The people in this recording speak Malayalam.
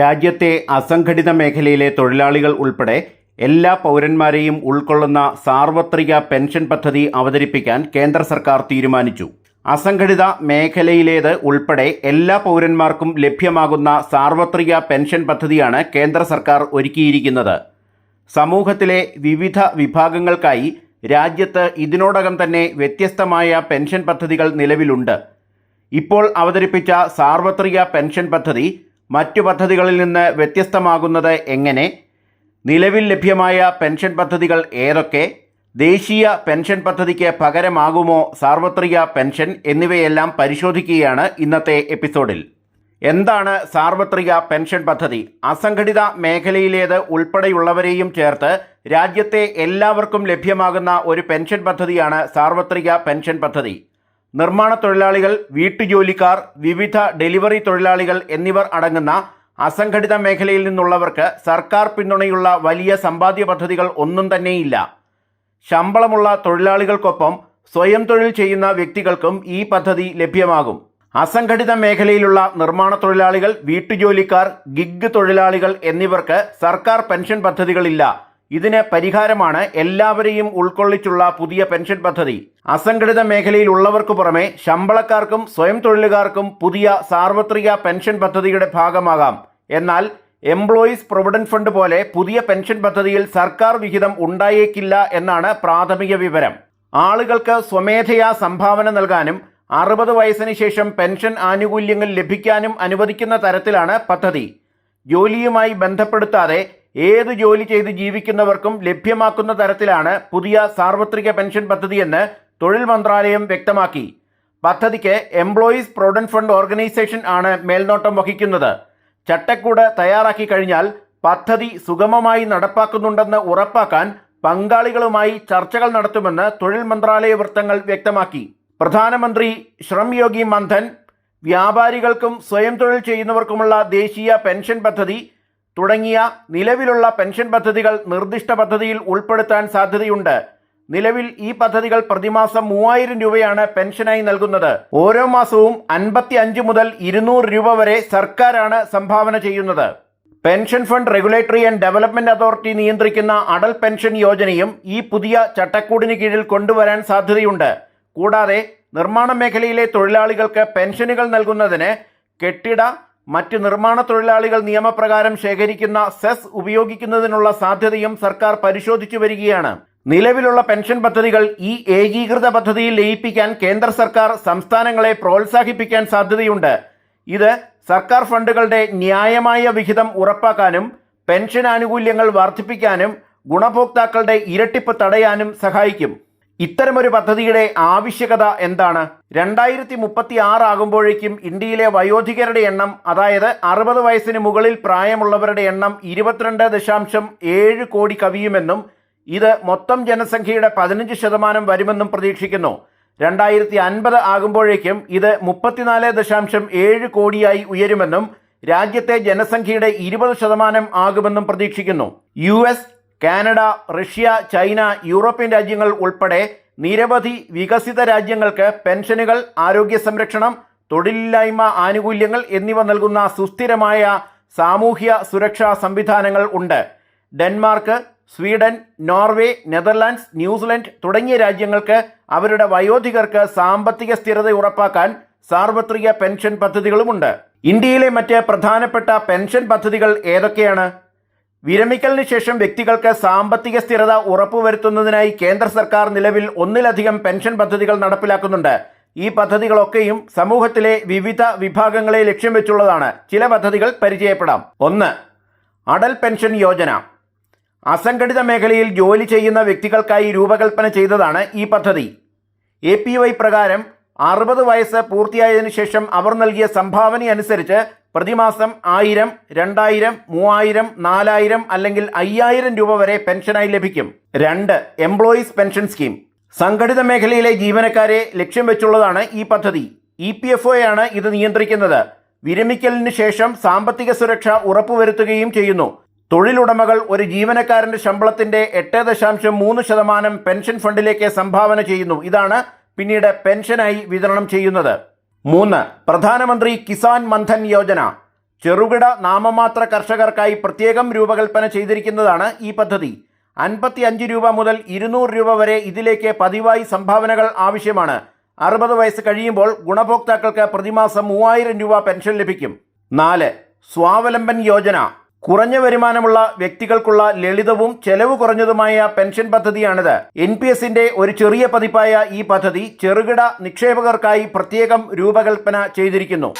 രാജ്യത്തെ അസംഘടിത മേഖലയിലെ തൊഴിലാളികൾ ഉൾപ്പെടെ എല്ലാ പൗരന്മാരെയും ഉൾക്കൊള്ളുന്ന സാർവത്രിക പെൻഷൻ പദ്ധതി അവതരിപ്പിക്കാൻ കേന്ദ്ര സർക്കാർ തീരുമാനിച്ചു. അസംഘടിത മേഖലയിലേത് ഉൾപ്പെടെ എല്ലാ പൗരന്മാർക്കും ലഭ്യമാകുന്ന സാർവത്രിക പെൻഷൻ പദ്ധതിയാണ് കേന്ദ്ര സർക്കാർ ഒരുക്കിയിരിക്കുന്നത്. സമൂഹത്തിലെ വിവിധ വിഭാഗങ്ങൾക്കായി രാജ്യത്ത് ഇതിനോടകം തന്നെ വ്യത്യസ്തമായ പെൻഷൻ പദ്ധതികൾ നിലവിലുണ്ട്. ഇപ്പോൾ അവതരിപ്പിച്ച സാർവത്രിക പെൻഷൻ പദ്ധതി മറ്റു പദ്ധതികളിൽ നിന്ന് വ്യത്യസ്തമാകുന്നത് എങ്ങനെ? നിലവിൽ ലഭ്യമായ പെൻഷൻ പദ്ധതികൾ ഏതൊക്കെ? ദേശീയ പെൻഷൻ പദ്ധതിക്ക് പകരമാകുമോ? സാർവത്രിക പെൻഷൻ എന്നിവയെല്ലാം പരിശോധിക്കുകയാണ് ഇന്നത്തെ എപ്പിസോഡിൽ. എന്താണ് സാർവത്രിക പെൻഷൻ പദ്ധതി? അസംഘടിത മേഖലയിലേത് ഉൾപ്പെടെയുള്ളവരെയും ചേർത്ത് രാജ്യത്തെ എല്ലാവർക്കും ലഭ്യമാകുന്ന ഒരു പെൻഷൻ പദ്ധതിയാണ് സാർവത്രിക പെൻഷൻ പദ്ധതി. നിർമ്മാണ തൊഴിലാളികൾ വീട്ടുജോലിക്കാർ വിവിധ ഡെലിവറി തൊഴിലാളികൾ എന്നിവർ അടങ്ങുന്ന അസംഘടിത മേഖലയിൽ നിന്നുള്ളവർക്ക് സർക്കാർ പിന്തുണയുള്ള വലിയ സമ്പാദ്യ പദ്ധതികൾ ഒന്നും തന്നെയില്ല. ശമ്പളമുള്ള തൊഴിലാളികൾക്കൊപ്പം സ്വയം തൊഴിൽ ചെയ്യുന്ന വ്യക്തികൾക്കും ഈ പദ്ധതി ലഭ്യമാകും. അസംഘടിത മേഖലയിലുള്ള നിർമ്മാണ തൊഴിലാളികൾ വീട്ടുജോലിക്കാർ ഗിഗ് തൊഴിലാളികൾ എന്നിവർക്ക് സർക്കാർ പെൻഷൻ പദ്ധതികളില്ല. ഇതിന് പരിഹാരമാണ് എല്ലാവരെയും ഉൾക്കൊള്ളിച്ചുള്ള പുതിയ പെൻഷൻ പദ്ധതി. അസംഘടിത മേഖലയിലുള്ളവർക്കു പുറമെ ശമ്പളക്കാർക്കും സ്വയം തൊഴിലുകാർക്കും പുതിയ സാർവത്രിക പെൻഷൻ പദ്ധതിയുടെ ഭാഗമാകാം. എന്നാൽ എംപ്ലോയീസ് പ്രൊവിഡന്റ് ഫണ്ട് പോലെ പുതിയ പെൻഷൻ പദ്ധതിയിൽ സർക്കാർ വിഹിതം ഉണ്ടായേക്കില്ല എന്നാണ് പ്രാഥമിക വിവരം. ആളുകൾക്ക് സ്വമേധയാ സംഭാവന നൽകാനും അറുപത് വയസ്സിന് ശേഷം പെൻഷൻ ആനുകൂല്യങ്ങൾ ലഭിക്കാനും അനുവദിക്കുന്ന തരത്തിലാണ് പദ്ധതി. ജോലിയുമായി ബന്ധപ്പെടുത്താതെ ഏത് ജോലി ചെയ്ത് ജീവിക്കുന്നവർക്കും ലഭ്യമാക്കുന്ന തരത്തിലാണ് പുതിയ സാർവത്രിക പെൻഷൻ പദ്ധതിയെന്ന് തൊഴിൽ മന്ത്രാലയം വ്യക്തമാക്കി. പദ്ധതിക്ക് എംപ്ലോയീസ് പ്രൊവിഡന്റ് ഫണ്ട് ഓർഗനൈസേഷൻ ആണ് മേൽനോട്ടം വഹിക്കുന്നത്. ചട്ടക്കൂട് തയ്യാറാക്കി കഴിഞ്ഞാൽ പദ്ധതി സുഗമമായി നടപ്പാക്കുന്നുണ്ടെന്ന് ഉറപ്പാക്കാൻ പങ്കാളികളുമായി ചർച്ചകൾ നടത്തുമെന്ന് തൊഴിൽ മന്ത്രാലയ വൃത്തങ്ങൾ വ്യക്തമാക്കി. പ്രധാനമന്ത്രി ശ്രം യോഗി മന്ധൻ വ്യാപാരികൾക്കും സ്വയം തൊഴിൽ ചെയ്യുന്നവർക്കുമുള്ള ദേശീയ പെൻഷൻ പദ്ധതി തുടങ്ങിയ നിലവിലുള്ള പെൻഷൻ പദ്ധതികൾ നിർദ്ദിഷ്ട പദ്ധതിയിൽ ഉൾപ്പെടുത്താൻ സാധ്യതയുണ്ട്. നിലവിൽ ഈ പദ്ധതികൾ പ്രതിമാസം മൂവായിരം രൂപയാണ് പെൻഷനായി നൽകുന്നത്. ഓരോ മാസവും അൻപത്തി അഞ്ച് മുതൽ ഇരുന്നൂറ് രൂപ വരെ സർക്കാരാണ് സംഭാവന ചെയ്യുന്നത്. Pension fund regulatory and development authority നിയന്ത്രിക്കുന്ന അടൽ പെൻഷൻ യോജനയും ഈ പുതിയ ചട്ടക്കൂടിന് കീഴിൽ കൊണ്ടുവരാൻ സാധ്യതയുണ്ട്. കൂടാതെ നിർമ്മാണ മേഖലയിലെ തൊഴിലാളികൾക്ക് പെൻഷനുകൾ നൽകുന്നതിന് കെട്ടിട മറ്റ് നിർമ്മാണ തൊഴിലാളികൾ നിയമപ്രകാരം ശേഖരിക്കുന്ന സെസ് ഉപയോഗിക്കുന്നതിനുള്ള സാധ്യതയും സർക്കാർ പരിശോധിച്ചു വരികയാണ്. നിലവിലുള്ള പെൻഷൻ പദ്ധതികൾ ഈ ഏകീകൃത പദ്ധതിയിൽ ലയിപ്പിക്കാൻ കേന്ദ്ര സർക്കാർ സംസ്ഥാനങ്ങളെ പ്രോത്സാഹിപ്പിക്കാൻ സാധ്യതയുണ്ട്. ഇത് സർക്കാർ ഫണ്ടുകളുടെ ന്യായമായ വിഹിതം ഉറപ്പാക്കാനും പെൻഷൻ ആനുകൂല്യങ്ങൾ വർദ്ധിപ്പിക്കാനും ഗുണഭോക്താക്കളുടെ ഇരട്ടിപ്പ് തടയാനും സഹായിക്കും. ഇത്തരമൊരു പദ്ധതിയുടെ ആവശ്യകത എന്താണ്? രണ്ടായിരത്തി മുപ്പത്തി ആറ് ആകുമ്പോഴേക്കും ഇന്ത്യയിലെ വയോധികരുടെ എണ്ണം അതായത് അറുപത് വയസ്സിന് മുകളിൽ പ്രായമുള്ളവരുടെ എണ്ണം ഇരുപത്തിരണ്ട് ദശാംശം ഏഴ് കോടി കവിയുമെന്നും ഇത് മൊത്തം ജനസംഖ്യയുടെ പതിനഞ്ച് ശതമാനം വരുമെന്നും പ്രതീക്ഷിക്കുന്നു. രണ്ടായിരത്തി അൻപത് ആകുമ്പോഴേക്കും ഇത് മുപ്പത്തിനാല് ദശാംശം ഏഴ് കോടിയായി ഉയരുമെന്നും രാജ്യത്തെ ജനസംഖ്യയുടെ ഇരുപത് ശതമാനം ആകുമെന്നും പ്രതീക്ഷിക്കുന്നു. U S Canada Russia China European രാജ്യങ്ങൾ ഉൾപ്പെടെ നിരവധി വികസിത രാജ്യങ്ങൾക്ക് പെൻഷനുകൾ ആരോഗ്യ സംരക്ഷണം തൊഴിലില്ലായ്മ ആനുകൂല്യങ്ങൾ എന്നിവ നൽകുന്ന സുസ്ഥിരമായ സാമൂഹ്യ സുരക്ഷാ സംവിധാനങ്ങൾ ഉണ്ട്. Denmark Sweden Norway Netherlands New Zealand തുടങ്ങിയ രാജ്യങ്ങൾക്ക് അവരുടെ വയോധികർക്ക് സാമ്പത്തിക സ്ഥിരത ഉറപ്പാക്കാൻ സാർവത്രിക പെൻഷൻ പദ്ധതികളുമുണ്ട്. ഇന്ത്യയിലെ മറ്റ് പ്രധാനപ്പെട്ട പെൻഷൻ പദ്ധതികൾ ഏതൊക്കെയാണ്? വിരമിക്കലിന് ശേഷം വ്യക്തികൾക്ക് സാമ്പത്തിക സ്ഥിരത ഉറപ്പുവരുത്തുന്നതിനായി കേന്ദ്ര സർക്കാർ നിലവിൽ ഒന്നിലധികം പെൻഷൻ പദ്ധതികൾ നടപ്പിലാക്കുന്നുണ്ട്. ഈ പദ്ധതികളൊക്കെയും സമൂഹത്തിലെ വിവിധ വിഭാഗങ്ങളെ ലക്ഷ്യം വെച്ചുള്ളതാണ്. ചില പദ്ധതികൾ പരിചയപ്പെടാം. ഒന്ന് അടൽ പെൻഷൻ യോജന. അസംഘടിത മേഖലയിൽ ജോലി ചെയ്യുന്ന വ്യക്തികൾക്കായി രൂപകൽപ്പന ചെയ്തതാണ് ഈ പദ്ധതി. എ പി വൈ പ്രകാരം അറുപത് വയസ്സ് പൂർത്തിയായതിനു ശേഷം അവർ നൽകിയ സംഭാവന അനുസരിച്ച് പ്രതിമാസം ആയിരം രണ്ടായിരം മൂവായിരം നാലായിരം അല്ലെങ്കിൽ അയ്യായിരം രൂപ വരെ പെൻഷനായി ലഭിക്കും. രണ്ട് എംപ്ലോയീസ് പെൻഷൻ സ്കീം. സംഘടിത മേഖലയിലെ ജീവനക്കാരെ ലക്ഷ്യം വെച്ചുള്ളതാണ് ഈ പദ്ധതി. ഇ പി എഫ് ഒയാണ് ഇത് നിയന്ത്രിക്കുന്നത്. വിരമിക്കലിന് ശേഷം സാമ്പത്തിക സുരക്ഷ ഉറപ്പുവരുത്തുകയും ചെയ്യുന്നു. തൊഴിലുടമകൾ ഒരു ജീവനക്കാരന്റെ ശമ്പളത്തിന്റെ എട്ട് ദശാംശം മൂന്ന് ശതമാനം പെൻഷൻ ഫണ്ടിലേക്ക് സംഭാവന ചെയ്യുന്നു. ഇതാണ് പിന്നീട് പെൻഷനായി വിതരണം ചെയ്യുന്നത്. മൂന്ന് പ്രധാനമന്ത്രി കിസാൻ മന്ധൻ യോജന. ചെറുകിട നാമമാത്ര കർഷകർക്കായി പ്രത്യേകം രൂപകൽപ്പന ചെയ്തിരിക്കുന്നതാണ് ഈ പദ്ധതി. അൻപത്തി അഞ്ച് രൂപ മുതൽ ഇരുന്നൂറ് രൂപ വരെ ഇതിലേക്ക് പതിവായി സംഭാവനകൾ ആവശ്യമാണ്. അറുപത് വയസ്സ് കഴിയുമ്പോൾ ഗുണഭോക്താക്കൾക്ക് പ്രതിമാസം മൂവായിരം രൂപ പെൻഷൻ ലഭിക്കും. നാല് സ്വാവലംബൻ യോജന. കുറഞ്ഞ വരുമാനമുള്ള വ്യക്തികൾക്കുള്ള ലളിതവും ചെലവ് കുറഞ്ഞതുമായ പെൻഷൻ പദ്ധതിയാണിത്. എൻ പി എസിന്റെ ഒരു ചെറിയ പതിപ്പായ ഈ പദ്ധതി ചെറുകിട നിക്ഷേപകർക്കായി പ്രത്യേകം രൂപകൽപ്പന ചെയ്തിരിക്കുന്നു.